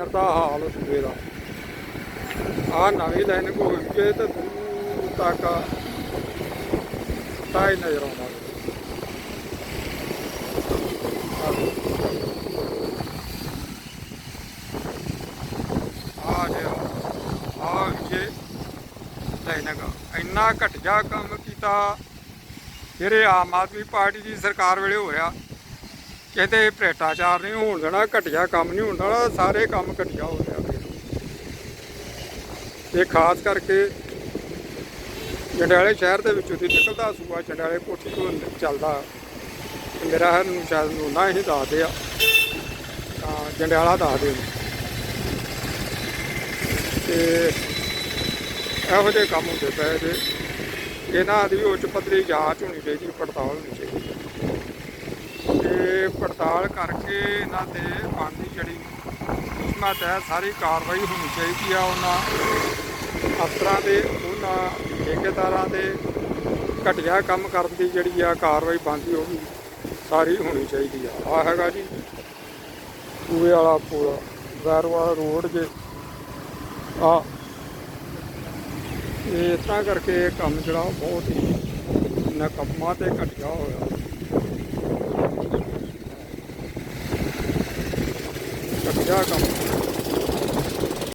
ਫਿਰਦਾ ਹਾਲ ਸੂਬੇ ਦਾ ਆ ਨਵੀਂ ਲਾਈਨ ਕੋ ਕੇ ਤੇ ਦੂਰ ਤੱਕ ਤਾਈ ਨਜ਼ਰ ਆਉਂਦਾ। ਆ ਜੇ ਆ ਜੇ ਲਾਈਨ ਦਾ ਇੰਨਾ ਘਟਿਆ ਕੰਮ ਕੀਤਾ। ਜਿਹੜੇ ਆਮ ਆਦਮੀ ਪਾਰਟੀ ਦੀ ਸਰਕਾਰ ਵੇਲੇ ਹੋਇਆ ਕਿਤੇ ਭ੍ਰਿਸ਼ਟਾਚਾਰ ਨਹੀਂ ਹੋਣ ਦੇਣਾ, ਘਟਿਆ ਕੰਮ ਨਹੀਂ ਹੋਣ ਦੇਣਾ, ਸਾਰੇ ਕੰਮ ਘਟਿਆ ਹੋ ਰਿਹਾ ਇਹ ਖਾਸ ਕਰਕੇ ਜੰਡਿਆਲੇ ਸ਼ਹਿਰ ਦੇ ਵਿੱਚੋਂ ਦੀ ਨਿਕਲਦਾ ਸੂਆ ਜੰਡਿਆਲੇ ਕੋਠੀ ਤੋਂ ਚੱਲਦਾ। ਮੇਰਾ ਹਰ ਨੂੰ ਸ਼ਾਇਦ ਨੂੰ ਨਾ ਹੀ ਦੱਸਦੇ ਆ। ਤਾਂ ਜੰਡਿਆਲਾ ਦੱਸਦੇ ਨੇ ਤੇ ਇਹੋ ਜਿਹੇ ਕੰਮ ਹੁੰਦੇ ਪਏ ਜੇ। ਇਹਨਾਂ ਦੀ ਉੱਚ ਪੱਧਰੀ ਜਾਂਚ ਹੋਣੀ ਚਾਹੀਦੀ, ਪੜਤਾਲ ਹੋਣੀ ਚਾਹੀਦੀ। ਪੜਤਾਲ ਕਰਕੇ ਇਹਨਾਂ ਤੇ ਬਣਦੀ ਜਿਹੜੀ ਮੈਂ ਤਹਿ ਸਾਰੀ ਕਾਰਵਾਈ ਹੋਣੀ ਚਾਹੀਦੀ ਆ ਉਹਨਾਂ ਅਫਸਰਾਂ ਦੇ, ਉਹਨਾਂ ਠੇਕੇਦਾਰਾਂ ਦੇ। ਘਟਿਆ ਕੰਮ ਕਰਨ ਦੀ ਜਿਹੜੀ ਆ ਕਾਰਵਾਈ ਬਣਦੀ, ਉਹ ਵੀ ਸਾਰੀ ਹੋਣੀ ਚਾਹੀਦੀ ਆ। ਆ ਹੈਗਾ ਜੀ, ਕੂਏ ਵਾਲਾ ਪੁਲ, ਵੈਰਵਾਲ ਰੋਡ ਜੇ। ਆ, ਇਹ ਇਸ ਤਰ੍ਹਾਂ ਕਰਕੇ ਕੰਮ ਜਿਹੜਾ ਬਹੁਤ ਹੀ ਨਕਮਾ ਤੇ ਘਟਿਆ ਹੋਇਆ। ਘਟਿਆ ਕੰਮ